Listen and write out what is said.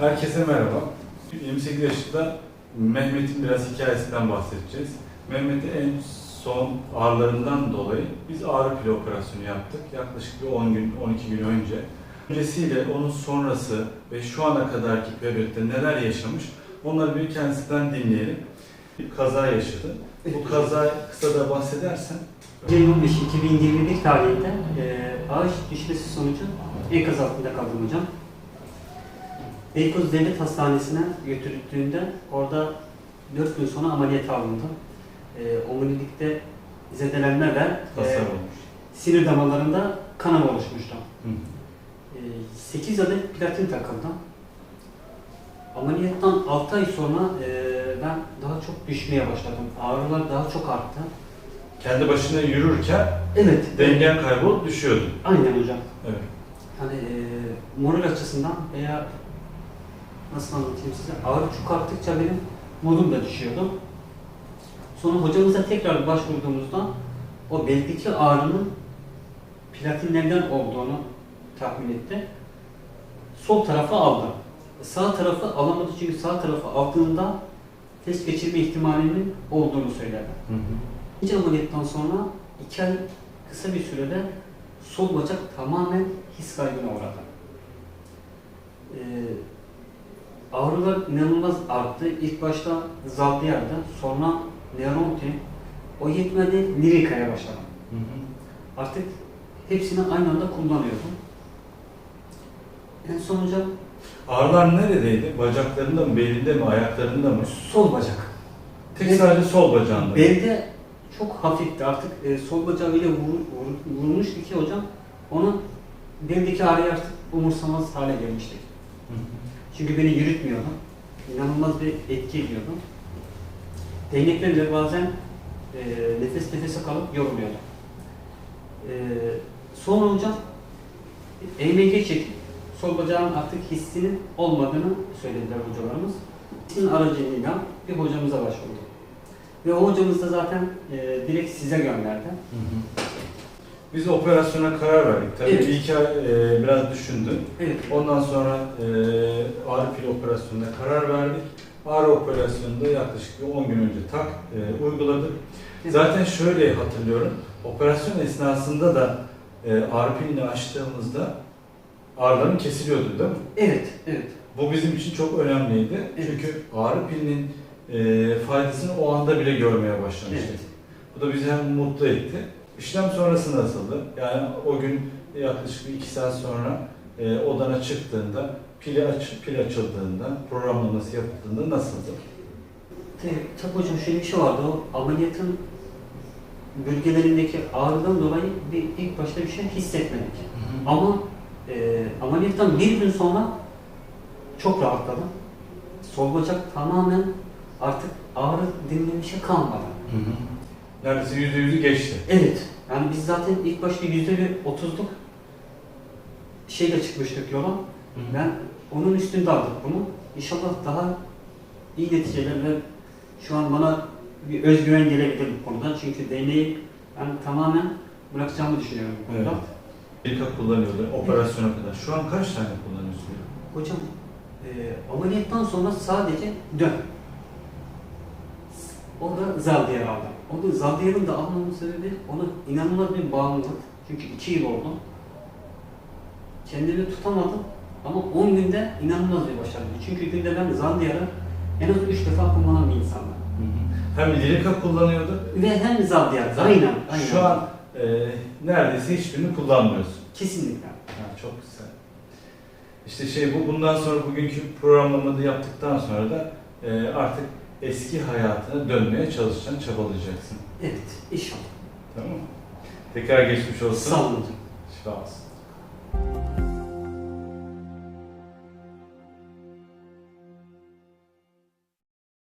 Herkese merhaba. 28 yaşında Mehmet'in biraz hikayesinden bahsedeceğiz. Mehmet'in en son ağrılarından dolayı biz ağrı pili operasyonu yaptık. Yaklaşık bir 10 gün, 12 gün önce. Öncesiyle onun sonrası ve şu ana kadarki periyotta neler yaşamış onları bir kendisinden dinleyelim. Bir kaza yaşadı. Bu kaza kısa da bahsedersen. Ceyhun 5 2021 tarihinde e, ağaç düşmesi sonucu enkaz altında kaldım hocam. Beykoz Devlet Hastanesi'ne götürüldüğünde orada 4 gün sonra ameliyat alındı. E, omurilikte zedelenme ve Hasar e, olmuş. sinir damarlarında kanama oluşmuştu. Hı. E, 8 adet platin takıldı. Ameliyattan 6 ay sonra e, ben daha çok düşmeye başladım. Ağrılar daha çok arttı. Kendi başına yürürken Evet. dengen kaybolup düşüyordu. Aynen hocam. Evet. Hani e, moral açısından veya nasıl anlatayım size ağrı çok arttıkça benim modum da düşüyordu. Sonra hocamıza tekrar başvurduğumuzda o beldeki ağrının platinlerden olduğunu tahmin etti. Sol tarafı aldı. Sağ tarafı alamadı çünkü sağ tarafı aldığında test geçirme ihtimalinin olduğunu söyledi. Hı hı. İkinci ameliyattan sonra iki ay kısa bir sürede sol bacak tamamen his kaybına uğradı. Ee, ağrılar inanılmaz arttı. İlk başta zaldiyardı, sonra neuronti, o yetmedi lirikaya başladım. Hı hı. Artık hepsini aynı anda kullanıyordum. En son hocam Ağrılar neredeydi? Bacaklarında mı, belinde mi, ayaklarında mı? sol bacak. Tek sadece sol bacağında. Belde çok hafifti artık e, sol bacağı öyle vur, vur- vurmuştu ki hocam onu beldeki ağrıyı artık umursamaz hale gelmiştik. Hı hı. Çünkü beni yürütmüyordu. İnanılmaz bir etki ediyordu. Değneklerle bazen e, nefes nefese kalıp yoruluyordu. E, sonra EMG çekip sol bacağın artık hissinin olmadığını söylediler hocalarımız. Sizin aracılığıyla bir hocamıza başvurdu. Ve o hocamız da zaten e, direkt size gönderdi. Hı hı. Biz operasyona karar verdik. Tabii Evet. iki ay e, biraz düşündün. Evet. Ondan sonra e, ağrı pil operasyonuna karar verdik. Ağrı operasyonunda yaklaşık bir 10 gün önce tak e, uyguladık. Zaten şöyle hatırlıyorum. Operasyon esnasında da e, ağrı pilini açtığımızda ağrıların kesiliyordu değil mi? Evet, evet. Bu bizim için çok önemliydi. Evet. Çünkü ağrı pilinin e, faydasını o anda bile görmeye başlamıştık. Evet. Bu da bizi hem mutlu etti. İşlem sonrası nasıldı? Yani o gün yaklaşık iki saat sonra e, odana çıktığında, pili, aç, pil açıldığında, programlaması yapıldığında nasıldı? Tabii, tabii hocam şöyle bir şey vardı. O ameliyatın bölgelerindeki ağrıdan dolayı bir ilk başta bir şey hissetmedik. Ama e, ameliyattan bir gün sonra çok rahatladım. Sol bacak tamamen artık ağrı dinlemişe kalmadı. Hı hı. Neredeyse yüzde yüzü geçti. Evet. Yani biz zaten ilk başta yüzde bir otuzluk şeyle çıkmıştık yola. Ben onun üstünde aldık bunu. İnşallah daha iyi neticelerle şu an bana bir özgüven gelebilir bu konuda. Çünkü değneği ben tamamen bırakacağımı düşünüyorum bu konuda. Evet. İlk kullanıyordu operasyona kadar. Şu an kaç tane kullanıyorsun? Hocam e, ameliyattan sonra sadece dön. O da Zaldiyar aldı. Da Zaldiyar'ın da almamın sebebi ona inanılmaz bir bağımlılık. Çünkü iki yıl oldu. Kendimi tutamadım ama 10 günde inanılmaz bir başarı. Çünkü günde ben Zaldiyar'ı en az 3 defa kullanan bir insandım. Hem Lirika kullanıyordu. Ve hem Zaldiyar. Aynen. aynen. Şu an e, neredeyse hiçbirini kullanmıyorsun. Kesinlikle. Ha, çok güzel. İşte şey bu bundan sonra bugünkü programlamayı yaptıktan sonra da e, artık eski hayatına dönmeye çalışacaksın, çabalayacaksın. Evet. inşallah. Tamam mı? Tekrar geçmiş olsun. Sağ olun. Şifa olsun.